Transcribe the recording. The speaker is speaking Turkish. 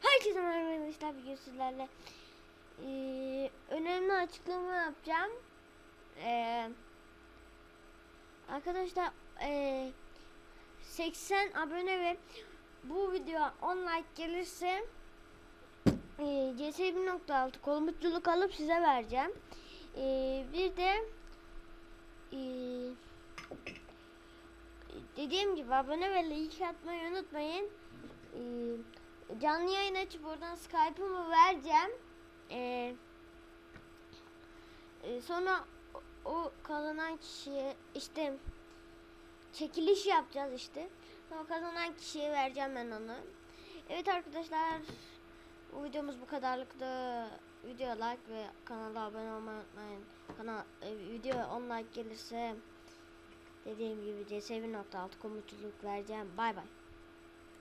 Herkese merhaba arkadaşlar. Bugün sizlerle eee, önemli açıklama yapacağım. Eee, arkadaşlar eee, 80 abone ve bu videoya 10 like gelirse CS 1.6 kolmutculuk alıp size vereceğim. Eee, bir de eee, dediğim gibi abone ve like atmayı unutmayın. Eee canlı yayın açıp oradan Skype'ımı vereceğim. Ee, e, sonra o, o kazanan kişiye işte çekiliş yapacağız işte. Sonra kazanan kişiye vereceğim ben onu. Evet arkadaşlar bu videomuz bu kadarlıktı. Video like ve kanala abone olmayı unutmayın. Kanal e, video 10 like gelirse dediğim gibi CS 1.6 komutçuluk vereceğim. Bay bay.